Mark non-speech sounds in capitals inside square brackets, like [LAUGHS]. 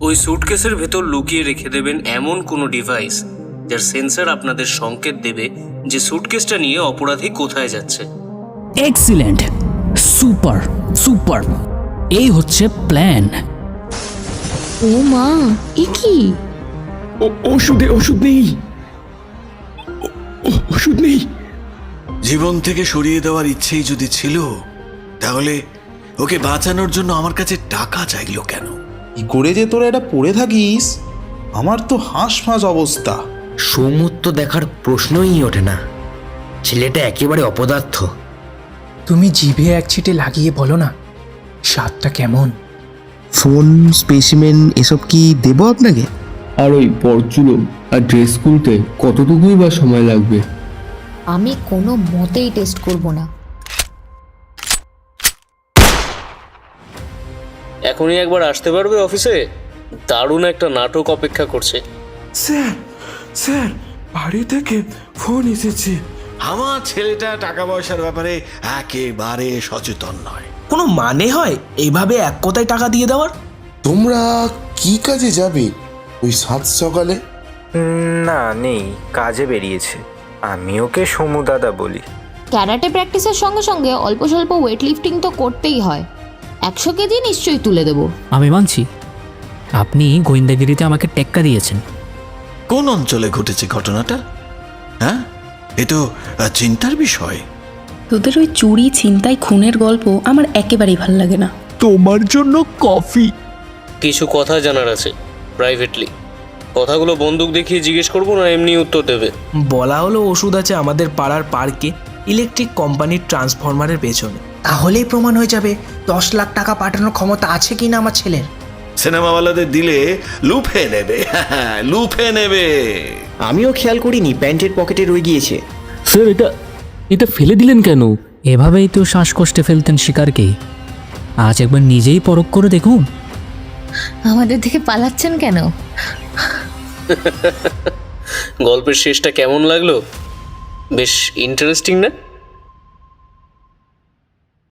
ওই সুটকেসের ভেতর লুকিয়ে রেখে দেবেন এমন কোনো ডিভাইস যার সেন্সর আপনাদের সংকেত দেবে যে সুটকেসটা নিয়ে অপরাধী কোথায় যাচ্ছে। এক্সিলেন্ট সুপার সুপার এই হচ্ছে প্ল্যান ও মা এ কি? ও- ওষুধে ওষুধ নেই। ও- ও- ওষুধ নেই। জীবন থেকে সরিয়ে দেওয়ার ইচ্ছেই যদি ছিল তাহলে ওকে বাঁচানোর জন্য আমার কাছে টাকা চাইলো কেন? কি করে যে তোরা এটা পড়ে থাকিস? আমার তো হাঁস ফাঁস অবস্থা। সৌমত্ব দেখার প্রশ্নই ওঠে না। ছেলেটা একেবারে অপদার্থ। তুমি জিভে এক ছিটে লাগিয়ে বলো না স্বাদটা কেমন? ফোন স্পেসিমেন এসব কি দেবো আপনাকে? আর ওই পরচুলো আর ড্রেস খুলতে কতটুকুই বা সময় লাগবে? আমি কোনো মতেই টেস্ট করব না। এখনই একবার আসতে পারবে অফিসে? দারুণ একটা নাটক অপেক্ষা করছে। স্যার স্যার বাড়ি থেকে ফোন এসেছে। আমার ছেলেটা টাকা পয়সার ব্যাপারে একেবারে সচেতন নয়। কোনো মানে হয় এইভাবে এক কথায় টাকা দিয়ে দেওয়ার? তোমরা কি কাজে যাবে ওই সাত সকালে? না নেই কাজে বেরিয়েছে। আমি ওকে সমু দাদা বলি। ক্যারাটে প্র্যাকটিসের সঙ্গে সঙ্গে অল্প স্বল্প ওয়েট লিফটিং তো করতেই হয়। একশো কেজি নিশ্চয়ই তুলে দেবো। আমি মানছি। আপনি গোয়েন্দাগিরিতে আমাকে টেক্কা দিয়েছেন। কোন অঞ্চলে ঘটেছে ঘটনাটা? হ্যাঁ? এ তো আহ, চিন্তার বিষয়। তোদের ওই চুরি ছিনতাই খুনের গল্প আমার একেবারেই ভালো লাগে না। তোমার জন্য কফি। কিছু কথা জানার আছে প্রাইভেটলি কথাগুলো বন্দুক দেখিয়ে জিজ্ঞেস করব না এমনি উত্তর দেবে। বলা হলো ওষুধ আছে আমাদের পাড়ার পার্কে ইলেকট্রিক কোম্পানির ট্রান্সফরমারের পেছনে। তাহলেই প্রমাণ হয়ে যাবে দশ লাখ টাকা পাঠানোর ক্ষমতা আছে কিনা আমার ছেলের। সিনেমাওয়ালাদের দিলে লুফে নেবে। হ্যাঁ, [LAUGHS] লুফে নেবে। আমিও খেয়াল করিনি প্যান্টের পকেটে রয়ে গিয়েছে। স্যার এটা এটা ফেলে দিলেন কেন? এভাবেই তো শ্বাসকষ্টে ফেলতেন শিকারকে। আজ একবার নিজেই পরখ করে দেখুন। আমাদের থেকে পালাচ্ছেন কেন? [LAUGHS] গল্পের শেষটা কেমন লাগল? বেশ ইন্টারেস্টিং না?